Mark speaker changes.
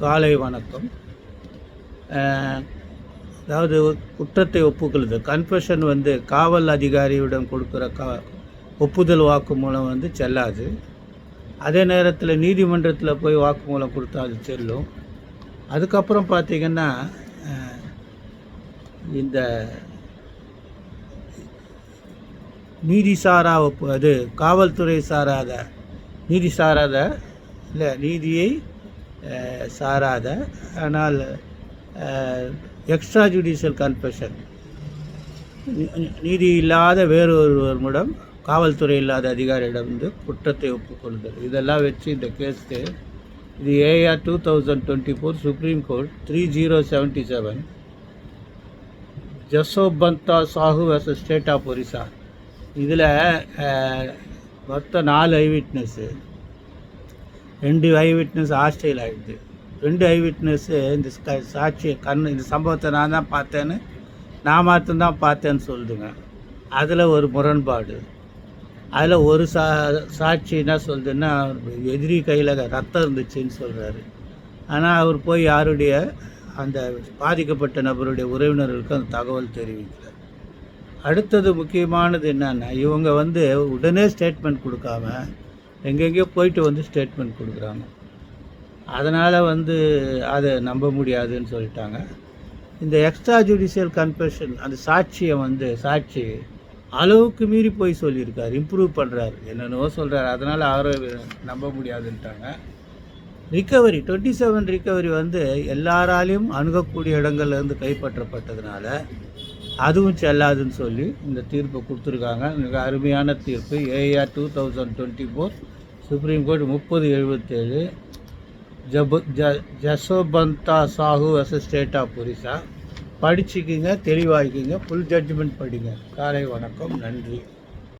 Speaker 1: காலை வணக்கம். அதாவது குற்றத்தை ஒப்புக்கொள்ளுது கன்ஃபெஷன் வந்து காவல் அதிகாரியிடம் கொடுக்குற கா ஒப்புதல் வாக்குமூலம் வந்து செல்லாது. அதே நேரத்தில் நீதிமன்றத்தில் போய் வாக்குமூலம் கொடுத்தா அது செல்லும். அதுக்கப்புறம் பார்த்திங்கன்னா இந்த நீதி சாரா ஒப்பு அது காவல்துறை சாராத நீதி சாராத இல்லை நீதியை சாராத. ஆனால் எக்ஸ்ட்ரா ஜுடிஷியல் கன்ஃபெஷன் நீதி இல்லாத வேறொருவரிடம் காவல்துறை இல்லாத அதிகாரியிடம் வந்து குற்றத்தை ஒப்புக்கொள்ளுதல். இதெல்லாம் வச்சு இந்த கேஸுக்கு இது AR two thousand twenty four supreme court three zero seventy seven Jasobanta Sahu versus state of Orissa இதில் மொத்தம் நாலு ஐ விட்னஸ்ஸு ரெண்டு ஐ விட்னஸ் ஹாஸ்டைல் ஆகிடுது ரெண்டு ஐ விட்னஸ்ஸு இந்த சாட்சியை சாட்சி கண் இந்த சம்பவத்தை நான் தான் பார்த்தேன்னு நான் மட்டும்தான் பார்த்தேன்னு சொல்லுதுங்க. அதில் ஒரு முரண்பாடு. அதில் ஒரு சா சாட்சி என்ன சொல்லுதுன்னா எதிரி கையில் ரத்தம் இருந்துச்சுன்னு சொல்கிறாரு ஆனால் அவர் போய் யாருடைய அந்த பாதிக்கப்பட்ட நபருடைய உறவினர்களுக்கு அந்த தகவல் தெரிவிக்கிறார் அடுத்தது முக்கியமானது என்னென்னா இவங்க வந்து உடனே ஸ்டேட்மெண்ட் கொடுக்காம எங்கெங்கேயோ போயிட்டு வந்து ஸ்டேட்மெண்ட் கொடுக்குறாங்க. அதனால் வந்து அதை நம்ப முடியாதுன்னு சொல்லிட்டாங்க. இந்த எக்ஸ்ட்ரா ஜுடிஷியல் கன்ஃபெஷன் அந்த சாட்சியை வந்து சாட்சி அளவுக்கு மீறி போய் சொல்லியிருக்கார் இம்ப்ரூவ் பண்ணுறாரு என்னென்னவோ சொல்கிறார் அதனால் அவரை நம்ப முடியாதுன்ட்டாங்க. ரிக்கவரி டுவெண்ட்டி செவன் ரிக்கவரி வந்து எல்லாராலையும் அணுகக்கூடிய இடங்கள்லேருந்து கைப்பற்றப்பட்டதுனால அதுவும் செல்லாதுன்னு சொல்லி இந்த தீர்ப்பை கொடுத்துருக்காங்க. மிக அருமையான தீர்ப்பு. AR two thousand twenty four supreme court முப்பது எழுபத்தேழு ஜபு ஜ Jasobanta Sahu versus state of Orissa. படிச்சுக்கிங்க தெளிவாக்கிங்க ஃபுல் ஜட்ஜ்மெண்ட் படிங்க. காலை வணக்கம். நன்றி.